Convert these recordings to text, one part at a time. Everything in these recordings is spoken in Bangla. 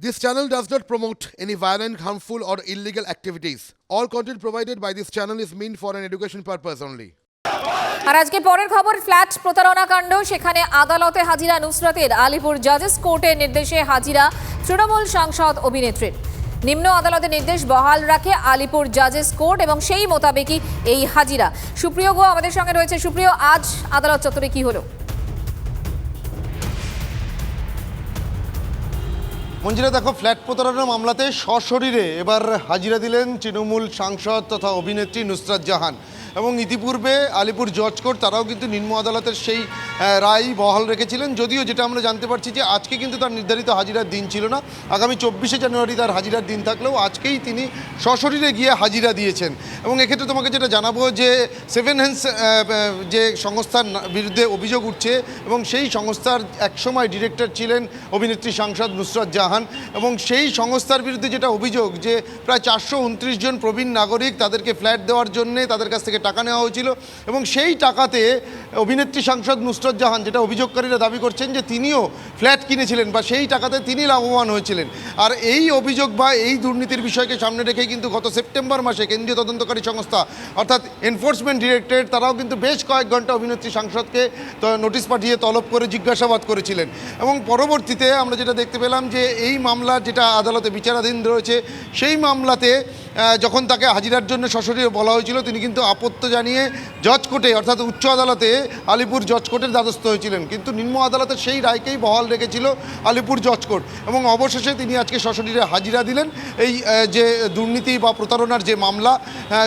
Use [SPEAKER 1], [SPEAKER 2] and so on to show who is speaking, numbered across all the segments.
[SPEAKER 1] This channel does not promote any violent, harmful, or illegal activities. All content provided by this channel is meant for an education purpose only.
[SPEAKER 2] আর আজকে পরের খবর ফ্ল্যাট প্রতারণা কাণ্ড। সেখানে আদালতে হাজিরা নুসরাতের আলিপুর জাজেস কোর্টের নির্দেশে হাজিরা তৃণমূল সাংসদ অভিনেত্রীর। নিম্ন আদালতের নির্দেশ বহাল রাখে আলিপুর জাজেস কোর্ট এবং সেই মোতাবেকই এই হাজিরা। সুপ্রিয় গো আমাদের সঙ্গে রয়েছে সুপ্রিয়। আজ আদালত চত্বরে কি হলো?
[SPEAKER 3] মঞ্জিরা দেখো, ফ্ল্যাট প্রতারণা মামলাতে সশরীরে এবার হাজিরা দিলেন তৃণমূল সাংসদ তথা অভিনেত্রী নুসরাত জাহান। এবং ইতিপূর্বে আলিপুর জজ কোর্ট তারাও কিন্তু নিম্ন আদালতের সেই রায় বহাল রেখেছিলেন। যদিও যেটা আমরা জানতে পারছি যে আজকে কিন্তু তার নির্ধারিত হাজিরার দিন ছিল না। আগামী চব্বিশে জানুয়ারি তার হাজিরার দিন থাকলেও আজকেই তিনি সশরীরে গিয়ে হাজিরা দিয়েছেন। এবং এক্ষেত্রে তোমাকে যেটা জানাব যে সেভেন হ্যান্ডস যে সংস্থার বিরুদ্ধে অভিযোগ উঠছে এবং সেই সংস্থার একসময় ডিরেক্টর ছিলেন অভিনেত্রী সাংসদ নুসরাত জাহান। এবং সেই সংস্থার বিরুদ্ধে যেটা অভিযোগ যে প্রায় চারশো উনত্রিশ জন প্রবীণ নাগরিক তাদেরকে ফ্ল্যাট দেওয়ার জন্যে তাদের কাছ থেকে টাকা নেওয়া হয়েছিল এবং সেই টাকাতে অভিনেত্রী সাংসদ নুসরাত জাহান যেটা অভিযোগকারীরা দাবি করছেন যে তিনিও ফ্ল্যাট কিনেছিলেন বা সেই টাকাতে তিনি লাভবান হয়েছিলেন। আর এই অভিযোগ বা এই দুর্নীতির বিষয়কে সামনে রেখে কিন্তু গত সেপ্টেম্বর মাসে কেন্দ্রীয় তদন্তকারী সংস্থা অর্থাৎ এনফোর্সমেন্ট ডিরেক্টরেট তারাও কিন্তু বেশ কয়েক ঘণ্টা অভিনেত্রী সাংসদকে নোটিশ পাঠিয়ে তলব করে জিজ্ঞাসাবাদ করেছিলেন। এবং পরবর্তীতে আমরা যেটা দেখতে পেলাম যে এই মামলা যেটা আদালতে বিচারাধীন রয়েছে সেই মামলাতে যখন তাকে হাজিরার জন্য সশরীরে বলা হয়েছিল তিনি কিন্তু আপত্তি জানিয়ে জজ কোর্টে অর্থাৎ উচ্চ আদালতে আলিপুর জজ কোর্টের দ্বারস্থ হয়েছিলেন। কিন্তু নিম্ন আদালতে সেই রায়কেই বহাল রেখেছিল আলিপুর জজ কোর্ট। এবং অবশেষে তিনি আজকে সশরীরে হাজিরা দিলেন। এই যে দুর্নীতি বা প্রতারণার যে মামলা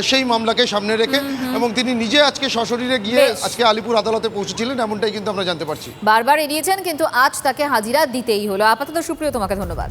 [SPEAKER 3] সেই মামলাকে সামনে রেখে এবং তিনি নিজে আজকে সশরীরে গিয়ে আজকে আলিপুর আদালতে পৌঁছেছিলেন এমনটাই কিন্তু আমরা জানতে পারছি।
[SPEAKER 2] বারবার এড়িয়েছেন কিন্তু আজ তাকে হাজিরা দিতেই হলো। আপাতত সুপ্রিয় তোমাকে ধন্যবাদ।